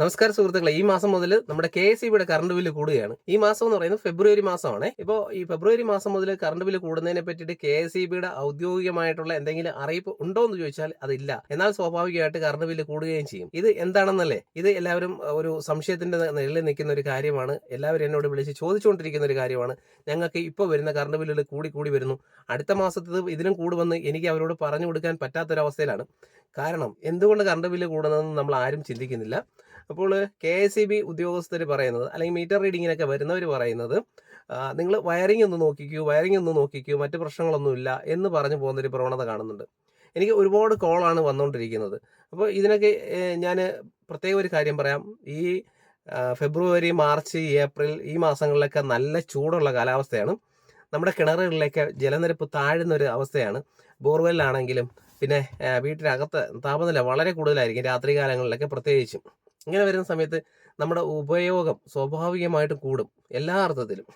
നമസ്കാരം സുഹൃത്തുക്കളെ ഈ മാസം മുതൽ നമ്മുടെ കെ എസ് ബിയുടെ കറണ്ട് ബില്ല് കൂടുകയാണ്. ഈ മാസം എന്ന് പറയുന്നത് ഫെബ്രുവരി മാസമാണ്. ഇപ്പോൾ ഈ ഫെബ്രുവരി മാസം മുതൽ കറണ്ട് ബില്ല് കൂടുന്നതിനെ പറ്റിയിട്ട് കെ എസ് ഇബിയുടെ ഔദ്യോഗികമായിട്ടുള്ള എന്തെങ്കിലും അറിയിപ്പ് ഉണ്ടോ എന്ന് ചോദിച്ചാൽ അതില്ല. എന്നാൽ സ്വാഭാവികമായിട്ട് കറണ്ട് ബില്ല് കൂടുകയും ചെയ്യും. ഇത് എന്താണെന്നല്ലേ? ഇത് എല്ലാവരും ഒരു സംശയത്തിന്റെ നിലയിൽ നിൽക്കുന്ന ഒരു കാര്യമാണ്. എല്ലാവരും എന്നോട് വിളിച്ച് ചോദിച്ചുകൊണ്ടിരിക്കുന്ന ഒരു കാര്യമാണ്. ഞങ്ങൾക്ക് ഇപ്പോൾ വരുന്ന കറണ്ട് ബില്ലുകൾ കൂടി കൂടി വരുന്നു. അടുത്ത മാസത്തത് ഇതിനും കൂടുമെന്ന് എനിക്ക് അവരോട് പറഞ്ഞു കൊടുക്കാൻ പറ്റാത്തൊരവസ്ഥയിലാണ്. കാരണം എന്തുകൊണ്ട് കറണ്ട് ബില്ല് കൂടുന്നതെന്ന് നമ്മൾ ആരും ചിന്തിക്കുന്നില്ല. അപ്പോൾ കെ എസ് സി ബി ഉദ്യോഗസ്ഥർ പറയുന്നത് അല്ലെങ്കിൽ മീറ്റർ റീഡിങ്ങിനൊക്കെ വരുന്നവർ പറയുന്നത് നിങ്ങൾ വയറിംഗ് ഒന്ന് നോക്കിക്കൂ വയറിംഗ് ഒന്ന് നോക്കിക്കൂ മറ്റ് പ്രശ്നങ്ങളൊന്നുമില്ല എന്ന് പറഞ്ഞു പോകുന്നൊരു പ്രവണത കാണുന്നുണ്ട്. എനിക്ക് ഒരുപാട് കോളാണ് വന്നുകൊണ്ടിരിക്കുന്നത് അപ്പോൾ ഇതിനൊക്കെ ഞാൻ പ്രത്യേക ഒരു കാര്യം പറയാം. ഈ ഫെബ്രുവരി മാർച്ച് ഏപ്രിൽ ഈ മാസങ്ങളിലൊക്കെ നല്ല ചൂടുള്ള കാലാവസ്ഥയാണ്. നമ്മുടെ കിണറുകളിലേക്ക് ജലനിരപ്പ് താഴുന്ന ഒരു അവസ്ഥയാണ്. ബോർവെല്ലാണെങ്കിലും പിന്നെ വീട്ടിനകത്ത് താപനില വളരെ കൂടുതലായിരിക്കും രാത്രി കാലങ്ങളിലൊക്കെ പ്രത്യേകിച്ചും. ഇങ്ങനെ വരുന്ന സമയത്ത് നമ്മുടെ ഉപയോഗം സ്വാഭാവികമായിട്ട് കൂടും എല്ലാ അർത്ഥത്തിലും.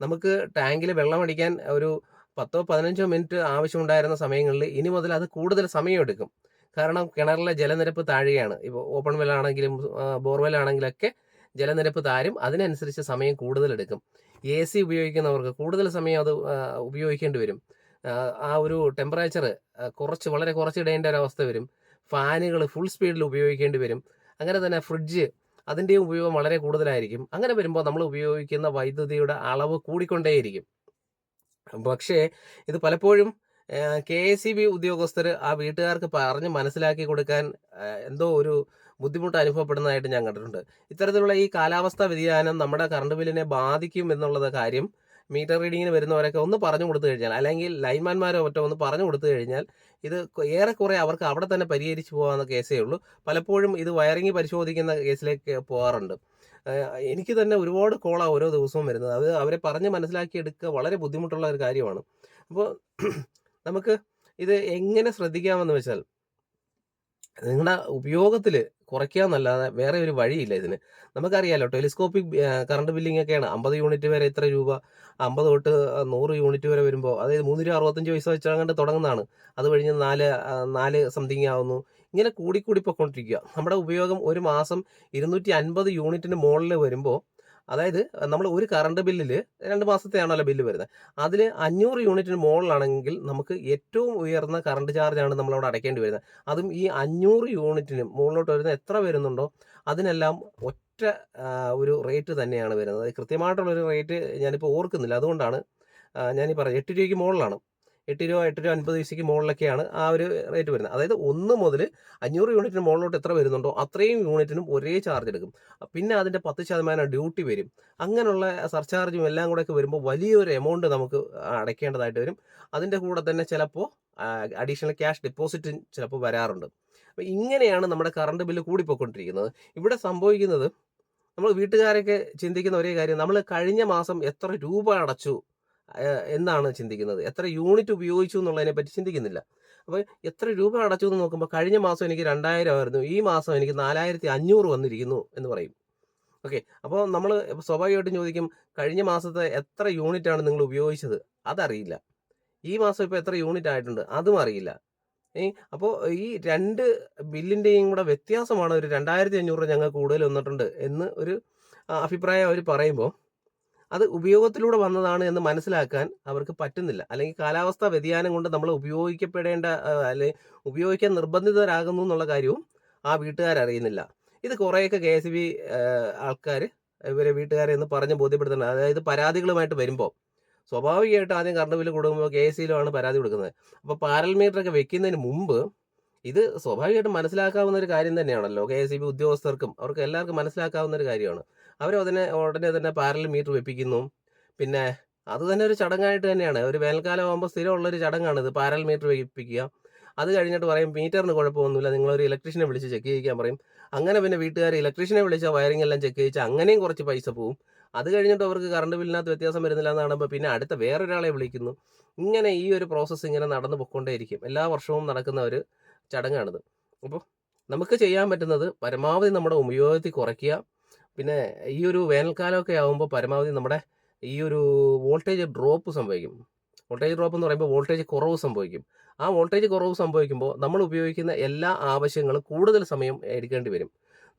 നമുക്ക് ടാങ്കിൽ വെള്ളം അടിക്കാൻ ഒരു പത്തോ പതിനഞ്ചോ മിനിറ്റ് ആവശ്യമുണ്ടായിരുന്ന സമയങ്ങളിൽ ഇനി മുതൽ അത് കൂടുതൽ സമയമെടുക്കും. കാരണം കിണറിലെ ജലനിരപ്പ് താഴുകയാണ്. ഇപ്പോൾ ഓപ്പൺ വെൽ ആണെങ്കിലും ബോർവെൽ ആണെങ്കിലൊക്കെ ജലനിരപ്പ് താരും. അതിനനുസരിച്ച് സമയം കൂടുതൽ എടുക്കും. എ സി ഉപയോഗിക്കുന്നവർക്ക് കൂടുതൽ സമയം അത് ഉപയോഗിക്കേണ്ടി വരും. ആ, ആ ഒരു ടെമ്പറേച്ചർ കുറച്ച് വളരെ കുറച്ചിടേണ്ട ഒരു അവസ്ഥ വരും. ഫാനുകൾ ഫുൾ സ്പീഡിൽ ഉപയോഗിക്കേണ്ടി വരും. അങ്ങനെ തന്നെ ഫ്രിഡ്ജ് അതിന്റെയും ഉപയോഗം വളരെ കൂടുതലായിരിക്കും. അങ്ങനെ വരുമ്പോൾ നമ്മൾ ഉപയോഗിക്കുന്ന വൈദ്യുതിയുടെ അളവ് കൂടിക്കൊണ്ടേയിരിക്കും. പക്ഷേ ഇത് പലപ്പോഴും കെ എസ് സി ബി ഉദ്യോഗസ്ഥർ ആ വീട്ടുകാർക്ക് പറഞ്ഞ് മനസ്സിലാക്കി കൊടുക്കാൻ എന്തോ ഒരു ബുദ്ധിമുട്ട് അനുഭവപ്പെടുന്നതായിട്ട് ഞാൻ കണ്ടിട്ടുണ്ട്. ഇത്തരത്തിലുള്ള ഈ കാലാവസ്ഥാ വ്യതിയാനം നമ്മുടെ കറണ്ട് ബില്ലിനെ ബാധിക്കും എന്നുള്ളത് കാര്യം മീറ്റർ റീഡിങ്ങിന് വരുന്നവരൊക്കെ ഒന്ന് പറഞ്ഞു കൊടുത്തു കഴിഞ്ഞാൽ അല്ലെങ്കിൽ ലൈൻമാൻമാരോ മറ്റോ ഒന്ന് പറഞ്ഞു കൊടുത്തു കഴിഞ്ഞാൽ ഇത് ഏറെക്കുറെ അവർക്ക് അവിടെ തന്നെ പരിഹരിച്ചു പോകാവുന്ന കേസേ ഉള്ളൂ. പലപ്പോഴും ഇത് വയറിങ് പരിശോധിക്കുന്ന കേസിലേക്ക് പോകാറുണ്ട്. എനിക്ക് തന്നെ ഒരുപാട് കോളാണ് ഓരോ ദിവസവും വരുന്നത്. അത് അവരെ പറഞ്ഞ് മനസ്സിലാക്കി എടുക്കുക വളരെ ബുദ്ധിമുട്ടുള്ള ഒരു കാര്യമാണ്. അപ്പോൾ നമുക്ക് ഇത് എങ്ങനെ ശ്രദ്ധിക്കാമെന്ന് വെച്ചാൽ നിങ്ങളുടെ ഉപയോഗത്തിൽ കുറയ്ക്കാന്നല്ലാതെ വേറെ ഒരു വഴിയില്ല ഇതിന്. നമുക്കറിയാലോ ടെലിസ്കോപ്പിക് കറണ്ട് ബില്ലിംഗ് ഒക്കെയാണ് അമ്പത് യൂണിറ്റ് വരെ ഇത്ര രൂപ അമ്പത് തൊട്ട് നൂറ് യൂണിറ്റ് വരെ വരുമ്പോൾ അതായത് മൂന്ന് രൂപ അറുപത്തഞ്ച് പൈസ വെച്ചങ്ങണ്ട് തുടങ്ങുന്നതാണ്. അത് കഴിഞ്ഞ് നാല് നാല് സംതിങ് ആവുന്നു. ഇങ്ങനെ കൂടിക്കൂടി പൊയ്ക്കൊണ്ടിരിക്കുക നമ്മുടെ ഉപയോഗം ഒരു മാസം ഇരുന്നൂറ്റി അൻപത് യൂണിറ്റിന് മുകളിൽ വരുമ്പോൾ അതായത് നമ്മൾ ഒരു കറണ്ട് ബില്ലിൽ രണ്ട് മാസത്തെയാണല്ലോ ബില്ല് വരുന്നത് അതിൽ അഞ്ഞൂറ് യൂണിറ്റിന് മുകളിലാണെങ്കിൽ നമുക്ക് ഏറ്റവും ഉയർന്ന കറണ്ട് ചാർജാണ് നമ്മളവിടെ അടയ്ക്കേണ്ടി വരുന്നത് അതും ഈ അഞ്ഞൂറ് യൂണിറ്റിന് മുകളിലോട്ട് വരുന്ന എത്ര വരുന്നുണ്ടോ അതിനെല്ലാം ഒറ്റ ഒരു റേറ്റ് തന്നെയാണ് വരുന്നത്. കൃത്യമായിട്ടുള്ളൊരു റേറ്റ് ഞാനിപ്പോൾ ഓർക്കുന്നില്ല. അതുകൊണ്ടാണ് ഞാനീ പറഞ്ഞത് എട്ട് രൂപയ്ക്ക് മുകളിലാണ് എട്ട് രൂപ എട്ട് രൂപ അൻപത് പൈസയ്ക്ക് മുകളിലൊക്കെയാണ് ആ ഒരു റേറ്റ് വരുന്നത്. അതായത് ഒന്ന് മുതൽ അഞ്ഞൂറ് യൂണിറ്റിന് മുകളിലോട്ട് എത്ര വരുന്നുണ്ടോ അത്രയും യൂണിറ്റിനും ഒരേ ചാർജ് എടുക്കും. പിന്നെ അതിന്റെ പത്ത് ശതമാനം ഡ്യൂട്ടി വരും. അങ്ങനെയുള്ള സർചാർജും എല്ലാം കൂടെ ഒക്കെ വരുമ്പോൾ വലിയൊരു എമൗണ്ട് നമുക്ക് അടയ്ക്കേണ്ടതായിട്ട് വരും. അതിന്റെ കൂടെ തന്നെ ചിലപ്പോൾ അഡീഷണൽ ക്യാഷ് ഡെപ്പോസിറ്റും ചിലപ്പോൾ വരാറുണ്ട്. അപ്പോൾ ഇങ്ങനെയാണ് നമ്മുടെ കറണ്ട് ബില്ല് കൂടിപ്പോയിക്കൊണ്ടിരിക്കുന്നത്. ഇവിടെ സംഭവിക്കുന്നത് നമ്മൾ വീട്ടുകാരൊക്കെ ചിന്തിക്കുന്ന ഒരേ കാര്യം. നമ്മൾ കഴിഞ്ഞ മാസം എത്ര രൂപ അടച്ചു? എന്നാണ് ചിന്തിക്കുന്നത്? എത്ര യൂണിറ്റ് ഉപയോഗിച്ചു എന്നുള്ളതിനെ പറ്റി ചിന്തിക്കുന്നില്ല. അപ്പോൾ എത്ര രൂപ അടച്ചു എന്ന് നോക്കുമ്പോൾ കഴിഞ്ഞ മാസം എനിക്ക് രണ്ടായിരം ആയിരുന്നു. ഈ മാസം എനിക്ക് നാലായിരത്തി അഞ്ഞൂറ് വന്നിരിക്കുന്നു എന്ന് പറയും. ഓക്കെ. അപ്പോൾ നമ്മൾ സ്വാഭാവികമായിട്ടും ചോദിക്കും കഴിഞ്ഞ മാസത്തെ എത്ര യൂണിറ്റ് ആണ് നിങ്ങൾ ഉപയോഗിച്ചത്? അതറിയില്ല. ഈ മാസം ഇപ്പോൾ എത്ര യൂണിറ്റ് ആയിട്ടുണ്ട്? അതും അറിയില്ല. ഏ അപ്പോൾ ഈ രണ്ട് ബില്ലിന്റെയും കൂടെ വ്യത്യാസമാണ് ഒരു രണ്ടായിരത്തി അഞ്ഞൂറ് ഞങ്ങൾ കൂടുതൽ വന്നിട്ടുണ്ട് എന്ന് ഒരു അഭിപ്രായം അവർ പറയുമ്പോൾ അത് ഉപയോഗത്തിലൂടെ വന്നതാണ് എന്ന് മനസ്സിലാക്കാൻ അവർക്ക് പറ്റുന്നില്ല. അല്ലെങ്കിൽ കാലാവസ്ഥാ വ്യതിയാനം കൊണ്ട് നമ്മൾ ഉപയോഗിക്കപ്പെടേണ്ട അല്ലെങ്കിൽ ഉപയോഗിക്കാൻ നിർബന്ധിതരാകുന്നു എന്നുള്ള കാര്യവും ആ വീട്ടുകാരറിയുന്നില്ല ഇത് കുറേയൊക്കെ കെ എസ് ബി ആൾക്കാർ ഇവരെ വീട്ടുകാരെ എന്ന് പറഞ്ഞ് ബോധ്യപ്പെടുത്തുന്നത് അതായത് പരാതികളുമായിട്ട് വരുമ്പോൾ സ്വാഭാവികമായിട്ട് ആദ്യം കറണ്ട് ബില്ല് കൊടുക്കുമ്പോൾ കെ എസ് സിയിലുമാണ് പരാതി കൊടുക്കുന്നത്. അപ്പോൾ പാരൽ മീറ്റർ ഒക്കെ വെക്കുന്നതിന് മുമ്പ് ഇത് സ്വാഭാവികമായിട്ടും മനസ്സിലാക്കാവുന്ന ഒരു കാര്യം തന്നെയാണല്ലോ. കെ എസ് സി ബി ഉദ്യോഗസ്ഥർക്കും അവർക്ക് എല്ലാവർക്കും മനസ്സിലാക്കാവുന്ന ഒരു കാര്യമാണ്. അവർ അതിനെ ഉടനെ തന്നെ പാരൽ മീറ്റർ വെപ്പിക്കുന്നു. പിന്നെ അത് തന്നെ ഒരു ചടങ്ങായിട്ട് തന്നെയാണ്. ഒരു വേനൽക്കാലം ആകുമ്പോൾ ചടങ്ങാണ് ഇത് പാരൽ മീറ്റർ വെപ്പിക്കുക. അത് കഴിഞ്ഞിട്ട് പറയും മീറ്ററിന് കുഴപ്പമൊന്നുമില്ല നിങ്ങളൊരു ഇലക്ട്രീഷ്യനെ വിളിച്ച് ചെക്ക് ചെയ്യിക്കാൻ പറയും. അങ്ങനെ പിന്നെ വീട്ടുകാർ ഇലക്ട്രീഷ്യനെ വിളിച്ച വയറിംഗ് എല്ലാം ചെക്ക് ചെയ്യിച്ച് അങ്ങനെയും കുറച്ച് പൈസ പോവും. അത് കഴിഞ്ഞിട്ട് അവർക്ക് കറണ്ട് ബില്ലിനകത്ത് വ്യത്യാസം വരുന്നില്ല എന്ന് കാണുമ്പോൾ പിന്നെ അടുത്ത വേറൊരാളെ വിളിക്കുന്നു. ഇങ്ങനെ ഈ ഒരു പ്രോസസ്സ് ഇങ്ങനെ നടന്നു പൊയ്ക്കൊണ്ടേയിരിക്കും എല്ലാ വർഷവും നടക്കുന്ന ഒരു ചടങ്ങാണിത്. അപ്പോൾ നമുക്ക് ചെയ്യാൻ പറ്റുന്നത് പരമാവധി നമ്മുടെ ഉപയോഗത്തിൽ കുറയ്ക്കുക. പിന്നെ ഈ ഒരു വേനൽക്കാലമൊക്കെ ആകുമ്പോൾ പരമാവധി നമ്മുടെ ഈ ഒരു വോൾട്ടേജ് ഡ്രോപ്പ് സംഭവിക്കും. വോൾട്ടേജ് ഡ്രോപ്പ് എന്ന് പറയുമ്പോൾ വോൾട്ടേജ് കുറവ് സംഭവിക്കും. ആ വോൾട്ടേജ് കുറവ് സംഭവിക്കുമ്പോൾ നമ്മൾ ഉപയോഗിക്കുന്ന എല്ലാ ആവശ്യങ്ങളും കൂടുതൽ സമയം എടുക്കേണ്ടി വരും.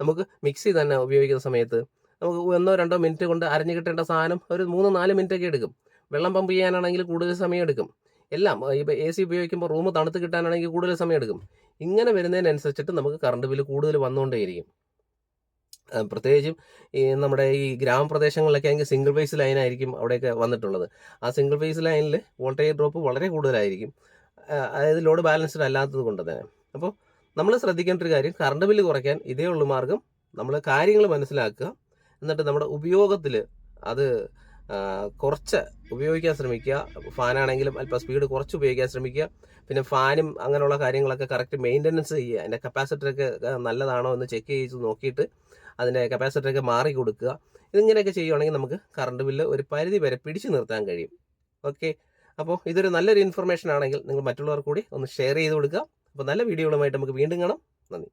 നമുക്ക് മിക്സി തന്നെ ഉപയോഗിക്കുന്ന സമയത്ത് നമുക്ക് ഒന്നോ രണ്ടോ മിനിറ്റ് കൊണ്ട് അരഞ്ഞു കിട്ടേണ്ട സാധനം ഒരു മൂന്ന് നാല് മിനിറ്റ് ഒക്കെ എടുക്കും. വെള്ളം പമ്പ് ചെയ്യാനാണെങ്കിൽ കൂടുതൽ സമയം എടുക്കും. എല്ലാം ഇപ്പോൾ എ സി ഉപയോഗിക്കുമ്പോൾ റൂം തണുത്ത് കിട്ടാനാണെങ്കിൽ കൂടുതൽ സമയം എടുക്കും. ഇങ്ങനെ വരുന്നതിനനുസരിച്ചിട്ട് നമുക്ക് കറണ്ട് ബില്ല് കൂടുതൽ വന്നുകൊണ്ടേയിരിക്കും. പ്രത്യേകിച്ചും ഈ നമ്മുടെ ഈ ഗ്രാമപ്രദേശങ്ങളിലൊക്കെ ആണെങ്കിൽ സിംഗിൾ ഫേസ് ലൈനായിരിക്കും അവിടെയൊക്കെ വന്നിട്ടുള്ളത്. ആ സിംഗിൾ ഫേസ് ലൈനിൽ വോൾട്ടേജ് ഡ്രോപ്പ് വളരെ കൂടുതലായിരിക്കും. അതായത് ലോഡ് ബാലൻസ്ഡ് അല്ലാത്തത് കൊണ്ട് തന്നെ. അപ്പോൾ നമ്മൾ ശ്രദ്ധിക്കേണ്ട ഒരു കാര്യം കറണ്ട് ബില്ല് കുറയ്ക്കാൻ ഇതേ ഉള്ളൂ മാർഗം. നമ്മൾ കാര്യങ്ങൾ മനസ്സിലാക്കുക. എന്നിട്ട് നമ്മുടെ ഉപയോഗത്തിൽ അത് കുറച്ച് ഉപയോഗിക്കാൻ ശ്രമിക്കുക. ഫാനാണെങ്കിലും അല്പം സ്പീഡ് കുറച്ച് ഉപയോഗിക്കാൻ ശ്രമിക്കുക. പിന്നെ ഫാനും അങ്ങനെയുള്ള കാര്യങ്ങളൊക്കെ കറക്റ്റ് മെയിന്റനൻസ് ചെയ്യുക. അതിന്റെ കപ്പാസിറ്ററൊക്കെ നല്ലതാണോ എന്ന് ചെക്ക് ചെയ്ത് നോക്കിയിട്ട് അതിന്റെ കപ്പാസിറ്ററൊക്കെ മാറി കൊടുക്കുക. ഇതിങ്ങനെയൊക്കെ ചെയ്യുവാണെങ്കിൽ നമുക്ക് കറണ്ട് ബില്ല് ഒരു പരിധി വരെ പിടിച്ചു നിർത്താൻ കഴിയും. ഓക്കെ അപ്പോൾ ഇതൊരു നല്ലൊരു ഇൻഫർമേഷൻ ആണെങ്കിൽ നിങ്ങൾ മറ്റുള്ളവർ കൂടി ഒന്ന് ഷെയർ ചെയ്ത് കൊടുക്കുക. അപ്പോൾ നല്ല വീഡിയോകളുമായിട്ട് നമുക്ക് വീണ്ടും കാണാം. നന്ദി.